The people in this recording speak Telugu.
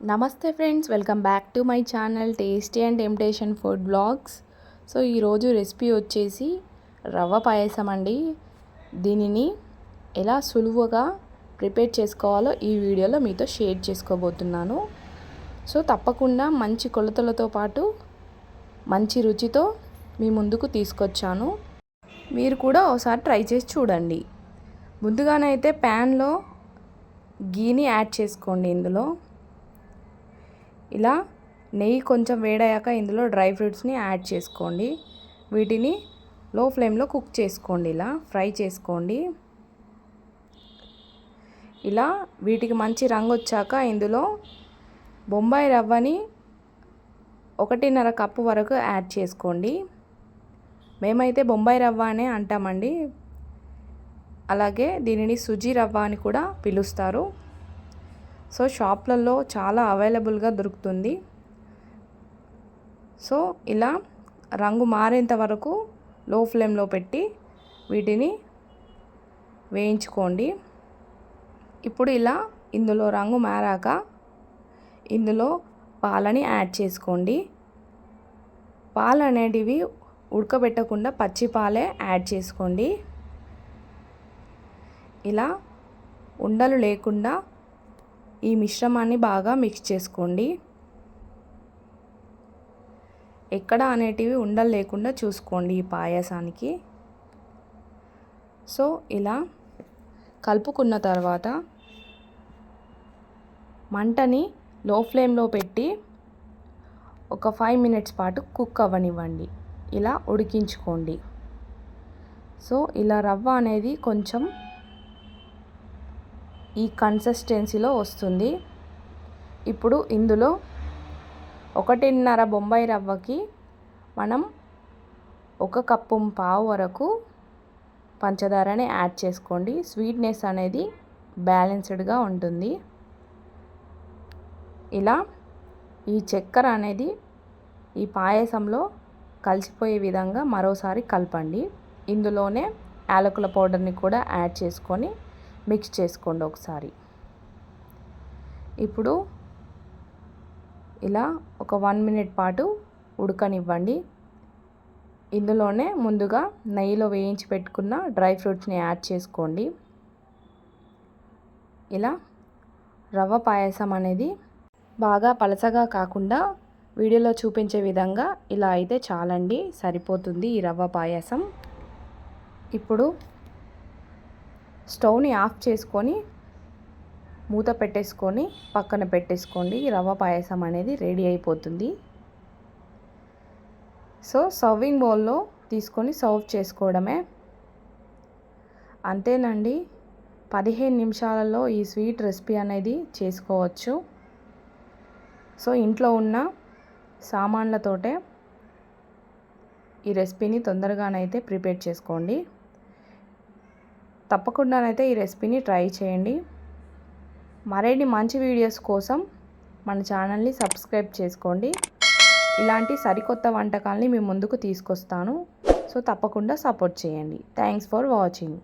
నమస్తే friends welcome back to my channel tasty and temptation food blogs. So ఈరోజు రెసిపీ వచ్చేసి రవ్వ పాయసం అండి. దీనిని ఎలా సులువుగా ప్రిపేర్ చేసుకోవాలో ఈ వీడియోలో మీతో షేర్ చేసుకోబోతున్నాను. సో తప్పకుండా మంచి కొలతలతో పాటు మంచి రుచితో మీ ముందుకు తీసుకొచ్చాను. మీరు కూడా ఒకసారి ట్రై చేసి చూడండి. ముందుగానైతే ప్యాన్లో గీని యాడ్ చేసుకోండి ఇందులో. ఇలా నెయ్యి కొంచెం వేడయ్యాక ఇందులో డ్రై ఫ్రూట్స్ని యాడ్ చేసుకోండి. వీటిని లో ఫ్లేమ్లో కుక్ చేసుకోండి. ఇలా ఫ్రై చేసుకోండి. ఇలా వీటికి మంచి రంగు వచ్చాక ఇందులో బొంబాయి రవ్వని ఒకటిన్నర కప్పు వరకు యాడ్ చేసుకోండి. మేమైతే బొంబాయి రవ్వ అనే అంటామండి. అలాగే దీనిని సుజీ రవ్వ అని కూడా పిలుస్తారు. సో షాప్లలో చాలా అవైలబుల్గా దొరుకుతుంది. సో ఇలా రంగు మారేంత వరకు లో ఫ్లేమ్లో పెట్టి వీటిని వేయించుకోండి. ఇప్పుడు ఇలా ఇందులో రంగు మారాక ఇందులో పాలని యాడ్ చేసుకోండి. పాలు అనేటివి ఉడకబెట్టకుండా పచ్చి పాలే యాడ్ చేసుకోండి. ఇలా ఉండలు లేకుండా ఈ మిశ్రమాన్ని బాగా మిక్స్ చేసుకోండి. ఎక్కడ అనేటివి ఉండలు లేకుండా చూసుకోండి ఈ పాయసానికి. సో ఇలా కలుపుకున్న తర్వాత మంటని లో ఫ్లేమ్లో పెట్టి ఒక ఫైవ్ మినిట్స్ పాటు కుక్ అవ్వనివ్వండి. ఇలా ఉడికించుకోండి. సో ఇలా రవ్వ అనేది కొంచెం ఈ కన్సిస్టెన్సీలో వస్తుంది. ఇప్పుడు ఇందులో ఒకటిన్నర బొంబాయి రవ్వకి మనం ఒక కప్పు పావు వరకు పంచదారని యాడ్ చేసుకోండి. స్వీట్నెస్ అనేది బ్యాలెన్స్డ్గా ఉంటుంది. ఇలా ఈ చక్కెర అనేది ఈ పాయసంలో కలిసిపోయే విధంగా మరోసారి కలపండి. ఇందులోనే యాలకుల పౌడర్ని కూడా యాడ్ చేసుకొని మిక్స్ చేసుకోండి ఒకసారి. ఇప్పుడు ఇలా ఒక వన్ మినిట్ పాటు ఉడకనివ్వండి. ఇందులోనే ముందుగా నెయ్యిలో వేయించి పెట్టుకున్న డ్రై ఫ్రూట్స్ని యాడ్ చేసుకోండి. ఇలా రవ్వ పాయసం అనేది బాగా పలసగా కాకుండా వీడియోలో చూపించే విధంగా ఇలా అయితే చాలండి సరిపోతుంది ఈ రవ్వ పాయసం. ఇప్పుడు స్టవ్ని ఆఫ్ చేసుకొని మూత పెట్టేసుకొని పక్కన పెట్టేసుకోండి. రవ్వ పాయసం అనేది రెడీ అయిపోతుంది. సో సర్వింగ్ బౌల్లో తీసుకొని సర్వ్ చేసుకోవడమే. అంతేనండి పదిహేను నిమిషాలలో ఈ స్వీట్ రెసిపీ అనేది చేసుకోవచ్చు. సో ఇంట్లో ఉన్న సామాన్లతోటే ఈ రెసిపీని తొందరగానైతే ప్రిపేర్ చేసుకోండి. తప్పకుండానైతే ఈ రెసిపీని ట్రై చేయండి. మరిన్ని మంచి వీడియోస్ కోసం మన ఛానల్ని సబ్స్క్రైబ్ చేసుకోండి. ఇలాంటి సరికొత్త వంటకాలని మీ ముందుకు తీసుకొస్తాను. సో తప్పకుండా సపోర్ట్ చేయండి. Thanks for watching.